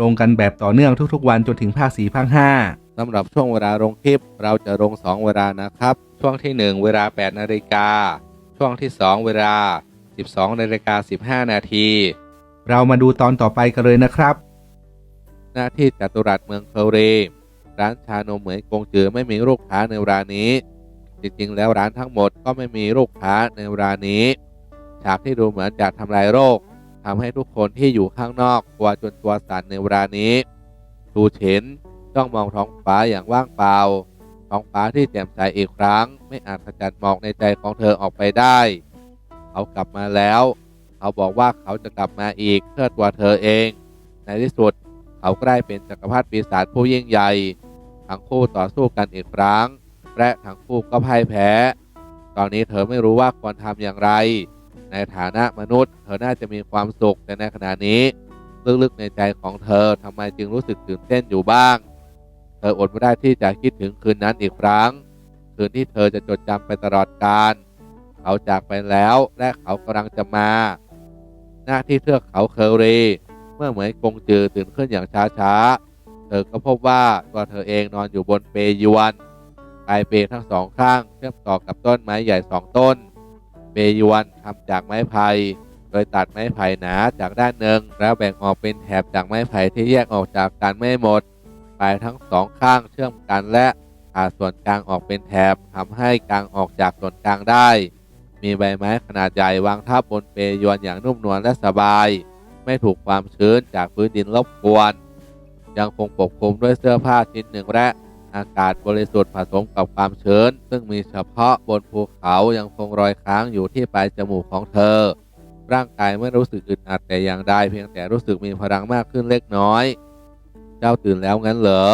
ลงกันแบบต่อเนื่องทุกๆ วันจนถึงภาค4ภาค5สำหรับช่วงเวลาลงคลิป เราจะลง 2 เวลานะครับ ช่วงที่ 1 เวลา 8 นาฬิกา ช่วงที่ 2 เวลา 12 นาฬิกา 15 นาที เรามาดูตอนต่อไปกันเลยนะครับ หน้าที่จัตุรัสเมืองเคอรีร้านชานมเหมยกงจือไม่มีลูกค้าในร้านนี้ จริงๆ แล้วร้านทั้งหมดก็ไม่มีลูกค้าในร้านนี้ ฉากที่ดูเหมือนจะทำลายโรค ทำให้ทุกคนที่อยู่ข้างนอกกลัวจนตัวสั่นในเวลานี้ดูเฉินจ้องมองท้องฟ้าอย่างว่างเปล่า ท้องฟ้าที่แจ่มใสอีกครั้ง ไม่อาจขจัดหมอกในใจของเธอออกไปได้ เขากลับมาแล้ว เขาบอกว่าเขาจะกลับมาอีกเพื่อตัวเธอเอง ในที่สุด เขาใกล้เป็นจักรพรรดิปีศาจผู้ยิ่งใหญ่ ทั้งคู่ต่อสู้กันอีกครั้ง และทั้งคู่ก็พ่ายแพ้ ตอนนี้เธอไม่รู้ว่าควรทำอย่างไร ในฐานะมนุษย์ เธอน่าจะมีความสุขแต่ในขณะนี้ ลึกๆในใจของเธอทำไมจึงรู้สึกตื่นเต้นอยู่บ้าง เธออดไม่ได้ที่จะคิดถึงคืนนั้นอีกครั้ง คืนที่เธอจะจดจำไปตลอดกาลเขาจากไปแล้วและเขากำลังจะมา หน้าที่เทือกเขาเคอรีเมื่อเหมยกงจือตื่นขึ้นอย่างช้าๆ เธอก็พบว่าตัวเธอเองนอนอยู่บนเปยวนปลายเปทั้งสองข้างเชื่อมต่อกับต้นไม้ใหญ่สองต้น เปยวนทำจากไม้ไผ่โดยตัดไม้ไผ่หนาจากด้านหนึ่งแล้วแบ่งออกเป็นแถบจากไม้ไผ่ที่แยกออกจากกันไม่หมดปลายทั้งสองข้างเชื่อมกันและผ่าส่วนกลางออกเป็นแถบทำให้กลางออกจากส่วนกลางได้ มีใบไม้ขนาดใหญ่วางทับบนเปยวนอย่างนุ่มนวลและสบาย ไม่ถูกความชื้นจากพื้นดินรบกวน ยังคงปกคลุมด้วยเสื้อผ้าชิ้นหนึ่งและ อากาศบริสุทธิ์ผสมกับความชื้น ซึ่งมีเฉพาะบนภูเขายังคงรอยค้างอยู่ที่ปลายจมูกของเธอ ร่างกายไม่รู้สึกอึดอัดแต่อย่างใดเพียงแต่รู้สึกมีพลังมากขึ้นเล็กน้อย เจ้าตื่นแล้วงั้นเหรอ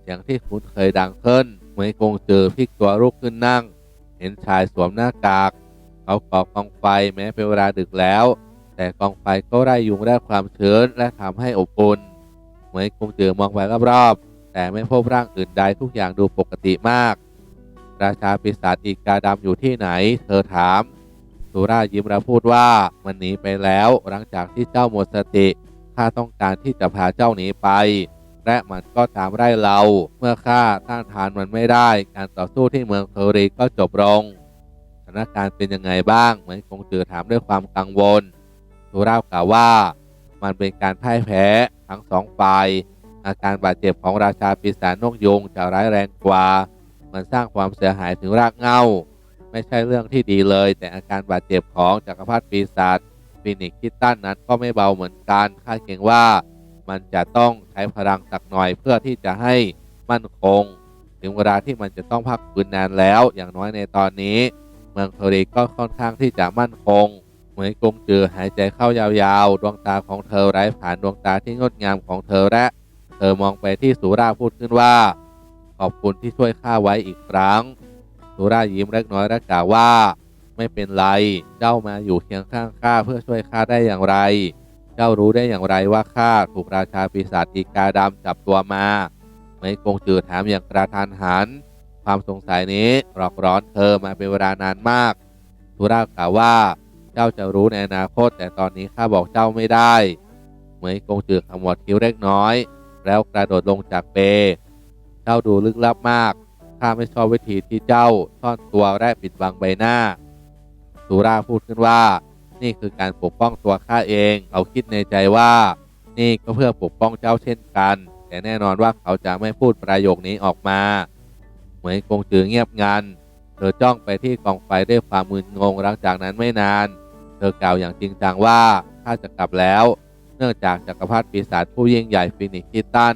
เสียงที่คุ้นเคยดังขึ้นเหมือนคงเจอพลิกตัวลุกขึ้นนั่ง เห็นชายสวมหน้ากาก เขาก่อกองไฟแม้เป็นเวลาดึกแล้ว แต่กองไฟก็ไล่ยุงได้ความชื้นและทำให้อบอุ่นเหมือนคงเจอมองไปรอบๆ แต่ไม่พบร่างอื่นใดทุกอย่างดูปกติมาก ราชาปีศาจอีกาดำอยู่ที่ไหน เธอถาม สุรายิ้มแล้วพูดว่ามันหนีไปแล้ว หลังจากที่เจ้าหมดสติข้าต้องการที่จะพาเจ้าหนีไป และมันก็ตามไล่เรา เมื่อข้าต้านทานมันไม่ได้ การต่อสู้ที่เมืองเคอรีก็จบลงสถานการณ์เป็นยังไงบ้าง เหมือนคงจือถามด้วยความกังวลสุรากล่าวว่า มันเป็นการพ่ายแพ้ทั้งสองฝ่าย อาการบาดเจ็บของราชาปีศาจนกยุงจะร้ายแรงกว่า มันสร้างความเสียหายถึงรากเหง้า ไม่ใช่เรื่องที่ดีเลย แต่อาการบาดเจ็บของจักรพรรดิปีศาจฟินิกซ์คิตตันนั้นก็ไม่เบาเหมือนกันคาดเกรงว่า มันจะต้องใช้พลังสักหน่อยเพื่อที่จะให้มั่นคง ถึงเวลาที่มันจะต้องพักฟื้นนานแล้ว อย่างน้อยในตอนนี้ เมืองโทรีก็ค่อนข้างที่จะมั่นคงเหมือนกงจือหายใจเข้ายาวๆ ดวงตาของเธอไร้ผ่านดวงตาที่งดงามของเธอและ เธอมองไปที่สุราพูดขึ้นว่า ขอบคุณที่ช่วยข้าไว้อีกครั้ง สุรายิ้มเล็กน้อยและกล่าวว่า ไม่เป็นไร เจ้ามาอยู่เคียงข้างข้าเพื่อช่วยข้าได้อย่างไร เจ้ารู้ได้อย่างไรว่าข้าถูกราชาปีศาจอีกาดำจับตัวมา ไม่กงจือถามอย่างกระทันหัน ความสงสัยนี้หลอกร้อนเธอมาเป็นเวลานานมาก สุรากล่าวว่า เจ้าจะรู้ในอนาคต แต่ตอนนี้ข้าบอกเจ้าไม่ได้ เหมยกงจือขมวดคิ้วเล็กน้อย แล้วกระโดดลงจากเปเจ้าดูลึกลับมาก ข้าไม่ชอบวิธีที่เจ้าซ่อนตัวและปิดบังใบหน้าสุราพูดขึ้นว่า นี่คือการปกป้องตัวข้าเอง เขาคิดในใจว่า นี่ก็เพื่อปกป้องเจ้าเช่นกัน แต่แน่นอนว่าเขาจะไม่พูดประโยคนี้ออกมา เหมือนกงจือเงียบงันเธอจ้องไปที่กองไฟด้วยความมึนงงหลังจากนั้นไม่นาน เธอกล่าวอย่างจริงจังว่าข้าจะกลับแล้ว เนื่องจากจักรพรรดิปีศาจผู้ยิ่งใหญ่ฟินิกซ์คิตัน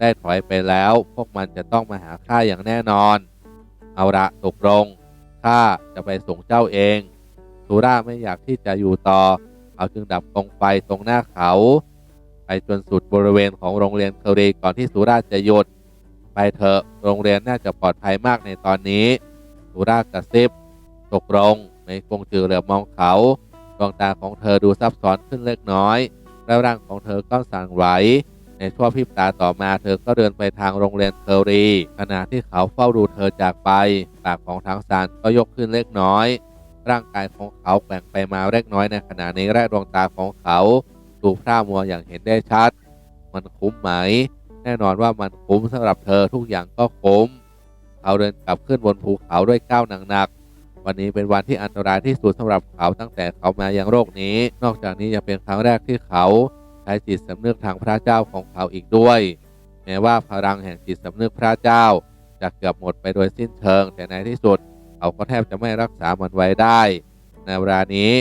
ได้ถอยไปแล้ว พวกมันจะต้องมาหาข้าอย่างแน่นอน เอาละตกลงข้าจะไปส่งเจ้าเองสุราไม่อยากที่จะอยู่ต่อเขาจึงดับกองไฟตรงหน้าเขา ไปจนสุดบริเวณของโรงเรียนเคอรีก่อนที่สุราจะหยุด ไปเถอะโรงเรียนน่าจะปลอดภัยมากในตอนนี้สุรากระซิบตกลงในกงจือเหลือบมองเขาดวงตาของเธอดูซับซ้อนขึ้นเล็กน้อย แล้วร่างของเธอก็สั่นไหวในช่วงพริบตาต่อมาเธอก็เดินไปทางโรงเรียนเคอรี ขณะที่เขาเฝ้าดูเธอจากไป ปากของทางสารก็ยกขึ้นเล็กน้อย ร่างกายของเขาแกว่งไปมาเล็กน้อยในขณะนี้แรกดวงตาของเขาดูพร่ามัวอย่างเห็นได้ชัด มันคุ้มไหม แน่นอนว่ามันคุ้มสำหรับเธอทุกอย่างก็คุ้ม เขาเดินกลับขึ้นบนภูเขาด้วยก้าวหนัก วันนี้เป็นวันที่อันตรายที่สุดสำหรับเขาตั้งแต่เขามายังโลกนี้ นอกจากนี้ยังเป็นครั้งแรกที่เขาใช้จิตสำนึกทางพระเจ้าของเขาอีกด้วย แม้ว่าพลังแห่งจิตสำนึกพระเจ้าจะเกือบหมดไปโดยสิ้นเชิง แต่ในที่สุด เขาก็แทบจะไม่รักษามันไว้ได้ ในเวลานี้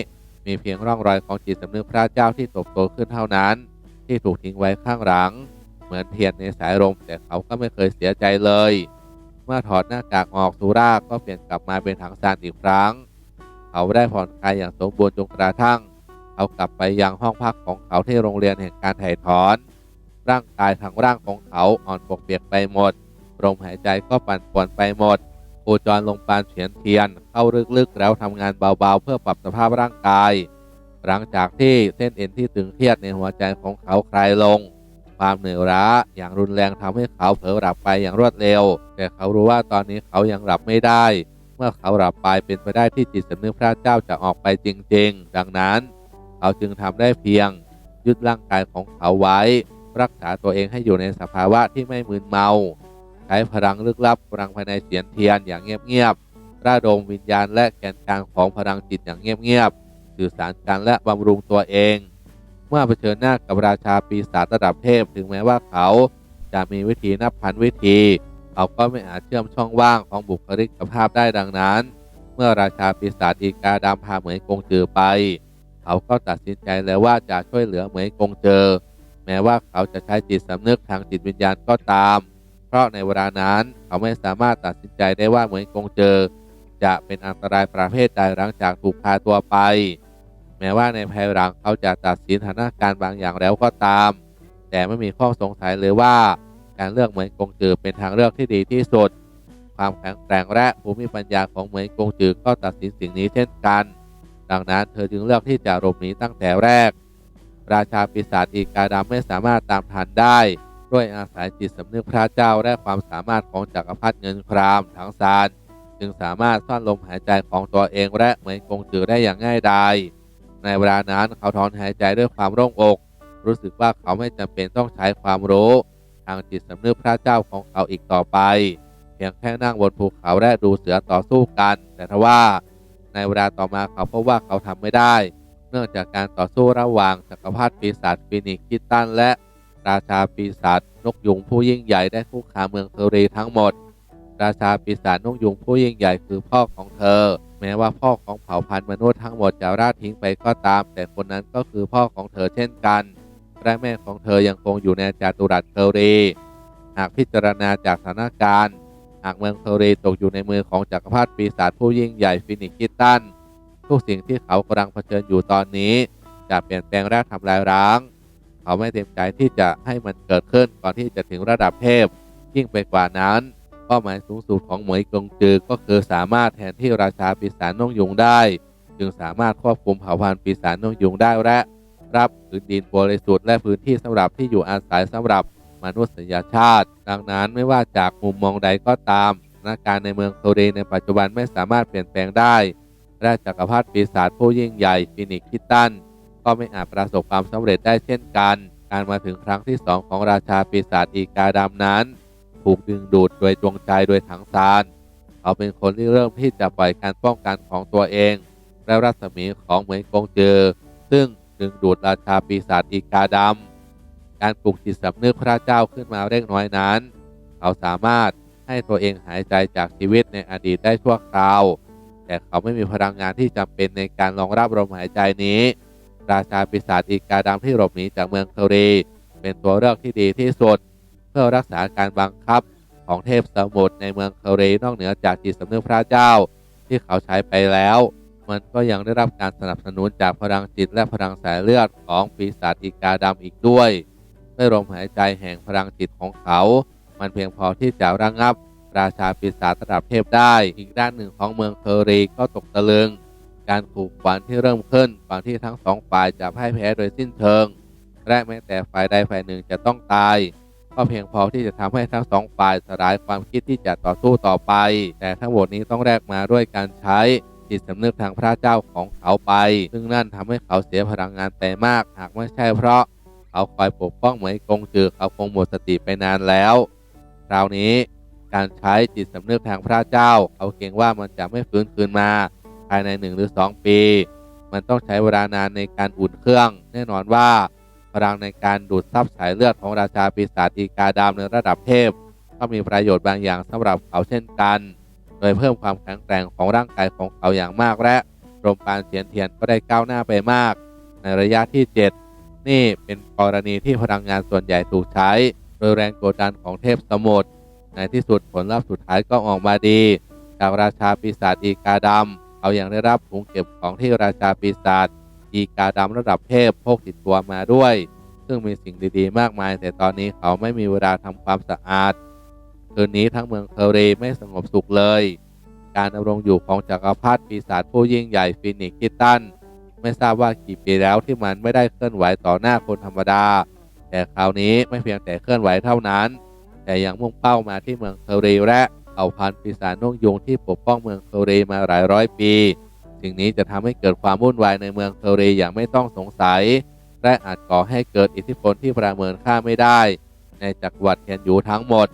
มีเพียงร่องรอยของจิตสำนึกพระเจ้าที่ตบโตขึ้นเท่านั้น ที่ถูกทิ้งไว้ข้างหลัง เหมือนเทียนในสายลมแต่เขาก็ไม่เคยเสียใจเลย เมื่อถอดหน้ากากออกสุราก็เปลี่ยนกลับมาเป็นถังซานอีกครั้ง เขาได้ผ่อนคลายอย่างสมบูรณ์จนกระทั่งเขากลับไปยังห้องพักของเขาที่โรงเรียนแห่งการถ่ายถอน ร่างกายทั้งร่างของเขาอ่อนปวกเปียกไปหมดลมหายใจก็ปั่นป่วนไปหมดโคจรลงปานเฉียนเทียน เข้าลึกๆแล้วทำงานเบาๆ เพื่อปรับสภาพร่างกาย หลังจากที่เส้นเอ็นที่ตึงเครียดในหัวใจของเขาคลายลง ความเหนื่อยล้าอย่างรุนแรงทำให้เขาเผลอหลับไปอย่างรวดเร็ว แต่เขารู้ว่าตอนนี้เขายังหลับไม่ได้ เมื่อเขาหลับไปเป็นไปได้ที่จิตสำนึกพระเจ้าจะออกไปจริง ๆ ดังนั้น เขาจึงทำได้เพียง ยึดร่างกายของเขาไว้ รักษาตัวเองให้อยู่ในสภาวะที่ไม่มึนเมา ใช้พลังลึกลับพลังภายในเสียนเทียนอย่างเงียบๆระดมวิญญาณและแกนกลางของพลังจิตอย่างเงียบๆสื่อสารกันและบำรุงตัวเอง เมื่อเผชิญหน้ากับราชาปีศาจระดับเทพ ถึงแม้ว่าเขาจะมีวิธีนับพันวิธี เขาก็ไม่อาจเชื่อมช่องว่างของบุคลิกภาพได้ดังนั้น เมื่อราชาปีศาจอีกาดำพาเหมยกงจือไป เขาก็ตัดสินใจแล้วว่าจะช่วยเหลือเหมยกงเจอ แม้ว่าเขาจะใช้จิตสำนึกทางจิตวิญญาณก็ตาม เพราะในเวลานั้นเขาไม่สามารถตัดสินใจได้ว่าเหมยกงเจอ จะเป็นอันตรายประเภทใดหลังจากถูกพาตัวไป แม้ว่าในภายหลังเขาจะตัดสินสถานการณ์บางอย่างแล้วก็ตาม แต่ไม่มีข้อสงสัยเลยว่า การเลือกเหมยกงจือเป็นทางเลือกที่ดีที่สุด ความแข็งแกร่งและภูมิปัญญาของเหมยกงจือก็ตัดสินสิ่งนี้เช่นกัน ดังนั้นเธอจึงเลือกที่จะหลบหนีตั้งแต่แรก ราชาปีศาจอีกาดำไม่สามารถตามทันได้ ด้วยอาศัยจิตสำนึกพระเจ้าและความสามารถของจักรพรรดิเงินครามทั้งซานจึงสามารถซ่อนลมหายใจของตัวเองและเหมยกงจือได้อย่างง่ายดาย ในเวลานั้นเขาถอนหายใจด้วยความโล่งอก รู้สึกว่าเขาไม่จำเป็นต้องใช้ความรู้ ทางจิตสำนึกพระเจ้าของเขาอีกต่อไป เพียงแค่นั่งบนภูเขาและดูเสือต่อสู้กัน แต่ทว่า ในเวลาต่อมาเขาพบว่าเขาทำไม่ได้ เนื่องจากการต่อสู้ระหว่างจักรพรรดิปีศาจฟินิกซ์คิตันและราชาปีศาจนกยุงผู้ยิ่งใหญ่ได้คุกคาเมืองเทอรีทั้งหมด ราชาปีศาจนกยุงผู้ยิ่งใหญ่คือพ่อของเธอ แม้ว่าพ่อของเผ่าพันธุ์มนุษย์ทั้งหมดจะราดทิ้งไปก็ตาม แต่คนนั้นก็คือพ่อของเธอเช่นกัน และแม่ของเธอยังคงอยู่ในจาตุรัสเทอรี หากพิจารณาจากสถานการณ์ หากเมืองเทอรีตกอยู่ในมือของจักรพรรดิปีศาจผู้ยิ่งใหญ่ฟินิกซ์คิตตัน ทุกสิ่งที่เขากำลังเผชิญอยู่ตอนนี้ จะเปลี่ยนแปลงและทำลายร้าง เขาไม่เต็มใจที่จะให้มันเกิดขึ้นก่อนที่จะถึงระดับเทพยิ่งไปกว่านั้น เป้าหมายสูงสุดของเหมยกงจือก็คือสามารถแทนที่ราชาปีศาจนกยุงได้ จึงสามารถควบคุมเผ่าพันธุ์ปีศาจนกยุงได้และ รับพื้นดินบริสุทธิ์และพื้นที่สำหรับที่อยู่อาศัยสำหรับมนุษยชาติ ดังนั้นไม่ว่าจากมุมมองใดก็ตามสถานการณ์ในเมืองโทเรในปัจจุบันไม่สามารถเปลี่ยนแปลงได้และจักรพรรดิปีศาจผู้ยิ่งใหญ่ฟินิกคิตัน ก็ไม่อาจประสบความสำเร็จได้เช่นกัน การมาถึงครั้งที่สองของราชาปีศาจอีกาดำนั้น ถูกดึงดูดโดยดวงใจโดยถังซานเขาเป็นคนที่เริ่มที่จะปล่อยการป้องกันของตัวเอง และรัศมีของเหมยกงเจอ ซึ่งดึงดูดราชาปีศาจอีกาดำการปลุกจิตสำนึกพระเจ้าขึ้นมาเล็กน้อยนั้น เขาสามารถให้ตัวเองหายใจจากชีวิตในอดีตได้ชั่วคราว แต่เขาไม่มีพลังงานที่จำเป็นในการรองรับลมหายใจนี้ ราชาปีศาจอีกาดำที่หลบหนีจากเมืองเคอรีเป็นตัวเลือกที่ดีที่สุด พื่อรักษาการบังคับของเทพสมุทรในเมืองเคอรีนอกเหนือจากจิตสำนึกพระเจ้าที่เขาใช้ไปแล้ว มันก็ยังได้รับการสนับสนุนจากพลังจิตและพลังสายเลือดของปีศาจอีกาดำอีกด้วยด้วยลมหายใจแห่งพลังจิตของเขา มันเพียงพอที่จะระงับราชาปีศาจระดับเทพได้ อีกด้านหนึ่งของเมืองเคอรีก็ตกตะลึง การขู่ขวัญที่เริ่มขึ้นก่อนที่ทั้งสองฝ่ายจะพ่ายแพ้โดยสิ้นเชิง และแม้แต่ฝ่ายใดฝ่ายหนึ่งจะต้องตาย ก็เพียงพอที่จะทำให้ทั้งสองฝ่ายสลายความคิดที่จะต่อสู้ต่อไป แต่ทั้งหมดนี้ต้องแลกมาด้วยการใช้จิตสำนึกทางพระเจ้าของเขาไป ซึ่งนั่นทำให้เขาเสียพลังงานไปมาก หากไม่ใช่เพราะ เขาคอยปกป้องเหมยกงจือเขาคงหมดสติไปนานแล้วคราวนี้การใช้จิตสำนึกทางพระเจ้า เขาเกรงว่ามันจะไม่ฟื้นคืนมา ภายในหนึ่งหรือสองปี มันต้องใช้เวลานานในการอุ่นเครื่อง แน่นอนว่า พลังในการดูดซับสายเลือดของราชาปีศาจอีกาดำในระดับเทพ ก็มีประโยชน์บางอย่างสำหรับเขาเช่นกัน โดยเพิ่มความแข็งแกร่งของร่างกายของเขาอย่างมากและรมปานเทียนเทียนก็ได้ก้าวหน้าไปมาก ในระยะที่ 7 นี่เป็นกรณีที่พลังงานส่วนใหญ่ถูกใช้ โดยแรงกดดันของเทพสมุทรในที่สุดผลลัพธ์สุดท้ายก็ออกมาดี จากราชาปีศาจอีกาดำเขาอยังได้รับถุงเก็บของที่ราชาปีศาจ อีกาดำระดับเทพพกติดตัวมาด้วย ซึ่งมีสิ่งดีๆ มากมาย แต่ตอนนี้เขาไม่มีเวลาทำความสะอาด คืนนี้ทั้งเมืองเคอรีไม่สงบสุขเลย การดำรงอยู่ของจักรพรรดิปีศาจผู้ยิ่งใหญ่ฟินิกคิตัน ไม่ทราบว่ากี่ปีแล้วที่มันไม่ได้เคลื่อนไหวต่อหน้าคนธรรมดา แต่คราวนี้ไม่เพียงแต่เคลื่อนไหวเท่านั้น แต่ยังมุ่งเป้ามาที่เมืองเคอรีและเอาพันธุ์ปีศาจนกยุงที่ปกป้องเมืองเคอรีมาหลายร้อยปี สิ่งนี้จะทำให้เกิดความวุ่นวายในเมืองเคอรีอย่างไม่ต้องสงสัย และอาจก่อให้เกิดอิทธิพลที่ประเมินค่าไม่ได้ ในจักรวรรดิเทียนหยูทั้งหมด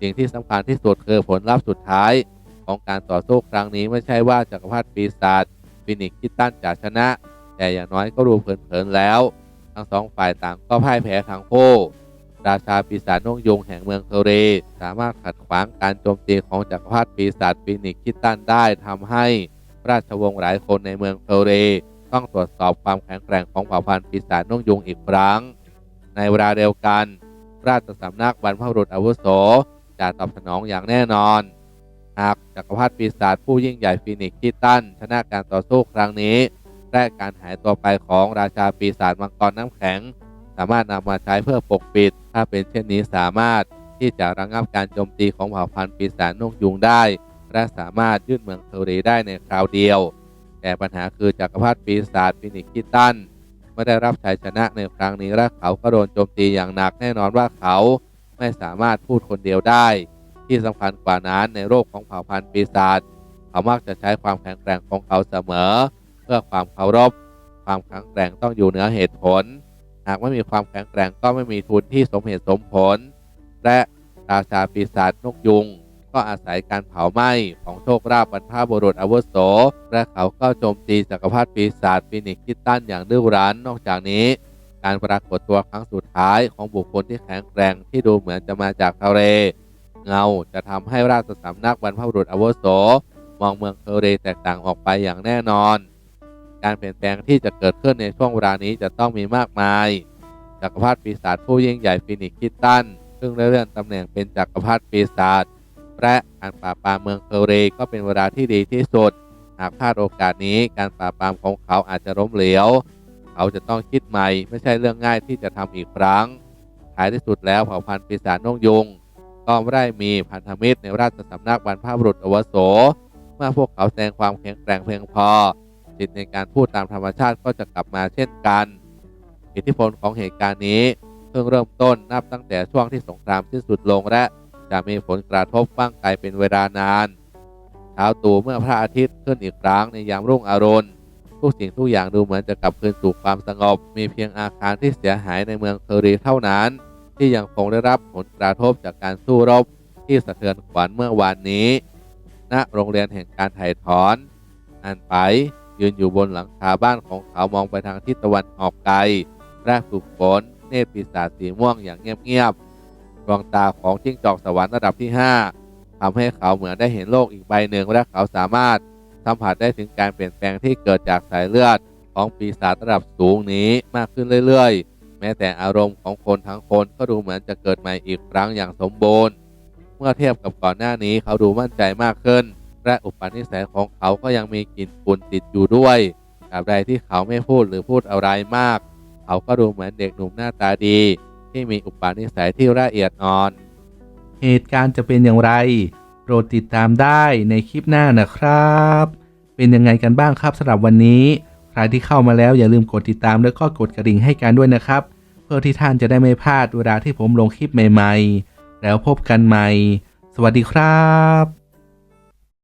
สิ่งที่สำคัญที่สุดคือผลลัพธ์สุดท้าย ของการต่อสู้ครั้งนี้ไม่ใช่ว่าจักรพรรดิปีศาจฟินิกซ์คิดตันจะชนะ แต่อย่างน้อยก็รู้เผินๆแล้ว ทั้งสองฝ่ายต่างก็พ่ายแพ้ทั้งคู่ราชาปีศาจนกยุงแห่งเมืองเทเร สามารถขัดขวางการโจมตีของจักรพรรดิปีศาจฟินิกซ์คิดตันได้ทำให้ ราชวงศ์หลายคนในเมืองเทเรต้องตรวจสอบความแข็งแกร่งของเผ่าพันธุ์ปีศาจนกยุงอีกครั้ง ในเวลาเดียวกัน ราชสำนักบรรพบุรุษอาวุโสจะตอบสนองอย่างแน่นอน หากจักรพรรดิปีศาจผู้ยิ่งใหญ่ฟินิกซ์คิดตันชนะการต่อสู้ครั้งนี้และการหายตัวไปของราชาปีศาจมังกรน้ำแข็ง สามารถนำมาใช้เพื่อปกปิด ถ้าเป็นเช่นนี้สามารถที่จะระงับการโจมตีของเผ่าพันธุ์ปีศาจนกยุงได้ และสามารถยึดเมืองเทอรีได้ในคราวเดียว แต่ปัญหาคือจักรพรรดิปีศาจฟินิคคิดตันไม่ได้รับชัยชนะในครั้งนี้และเขาก็โดนโจมตีอย่างหนักแน่นอนว่าเขาไม่สามารถพูดคนเดียวได้ ที่สำคัญกว่านั้นในโลกของเผ่าพันธุ์ปีศาจเขามักจะใช้ความแข็งแกร่งของเขาเสมอ เพื่อความเคารพ ความแข็งแกร่งต้องอยู่เหนือเหตุผล หากไม่มีความแข็งแกร่งก็ไม่มีทุนที่สมเหตุสมผล และราชาปีศาจนกยุง ก็อาศัยการเผาไหม้ของโชคราบบรรพบุรุษอาวุโส และเขาก็โจมตีจักรพรรดิปีศาจฟินิกซ์คิดตันอย่างดื้อรั้นนอกจากนี้ การปรากฏตัวครั้งสุดท้ายของบุคคลที่แข็งแกร่งที่ดูเหมือนจะมาจากทะเล เงาจะทำให้ราชสำนักบรรพบุรุษอาวุโส มองเมืองเทเรแตกต่างออกไปอย่างแน่นอน การเปลี่ยนแปลงที่จะเกิดขึ้นในช่วงเวลานี้จะต้องมีมากมายจักรพรรดิปีศาจผู้ยิ่งใหญ่ฟินิกซ์คิดตันซึ่งได้เลื่อนตำแหน่งเป็นจักรพรรดิปีศาจ และการปราบปรามเมืองเทเรก็เป็นเวลาที่ดีที่สุด หากพลาดโอกาสนี้การปราบปรามของเขาอาจจะล้มเหลว เขาจะต้องคิดใหม่ไม่ใช่เรื่องง่ายที่จะทำอีกครั้งท้ายที่สุดแล้วเผ่าพันธุ์ปีศาจนกยุงก็ไม่ได้มีพันธมิตรในราชสำนักบรรพบุรุษอวโส เมื่อพวกเขาแสดงความแข็งแกร่งเพียงพอจิตในการพูดตามธรรมชาติก็จะกลับมาเช่นกัน อิทธิพลของเหตุการณ์นี้เพิ่งเริ่มต้นนับตั้งแต่ช่วงที่สงครามสิ้นสุดลงและ จะมีผลกระทบฟั่งไกลเป็นเวลานาน เช้าตู่เมื่อพระอาทิตย์ขึ้นอีกครั้งในยามรุ่งอรุณทุกสิ่งทุกอย่างดูเหมือนจะกลับคืนสู่ความสงบ มีเพียงอาคารที่เสียหายในเมืองเคอรีเท่านั้น ที่ยังคงได้รับผลกระทบจากการสู้รบที่สะเทือนขวัญเมื่อวานนี้ ณ โรงเรียนแห่งการถ่ายถอน อันไปยืนอยู่บนหลังคาบ้านของเขามองไปทางทิศตะวันออกไกลและฝึกฝนเนตรปีศาจสีม่วงอย่างเงียบๆ ดวงตาของจิ้งจอกสวรรค์ระดับที่ 5ทำให้เขาเหมือนได้เห็นโลกอีกใบหนึ่งและเขาสามารถสัมผัสได้ถึงการเปลี่ยนแปลงที่เกิดจากสายเลือดของปีศาจระดับสูงนี้มากขึ้นเรื่อยๆ แม้แต่อารมณ์ของคนทั้งคนก็ดูเหมือนจะเกิดใหม่อีกครั้งอย่างสมบูรณ์ เมื่อเทียบกับก่อนหน้านี้เขาดูมั่นใจมากขึ้น และอุปนิสัยของเขาก็ยังมีกลิ่นฝุ่นติดอยู่ด้วยตราบใดที่เขาไม่พูดหรือพูดอะไรมาก เขาก็ดูเหมือนเด็กหนุ่มหน้าตาดี ที่มีอุปนิสัยที่ละเอียดอ่อน เหตุการณ์จะเป็นอย่างไร โปรดติดตามได้ในคลิปหน้านะครับ เป็นยังไงกันบ้างครับสำหรับวันนี้ ใครที่เข้ามาแล้วอย่าลืมกดติดตามแล้วก็กดกระดิ่งให้กันด้วยนะครับ เพื่อที่ท่านจะได้ไม่พลาดเวลาที่ผมลงคลิปใหม่ ๆ แล้วพบกันใหม่ สวัสดีครับ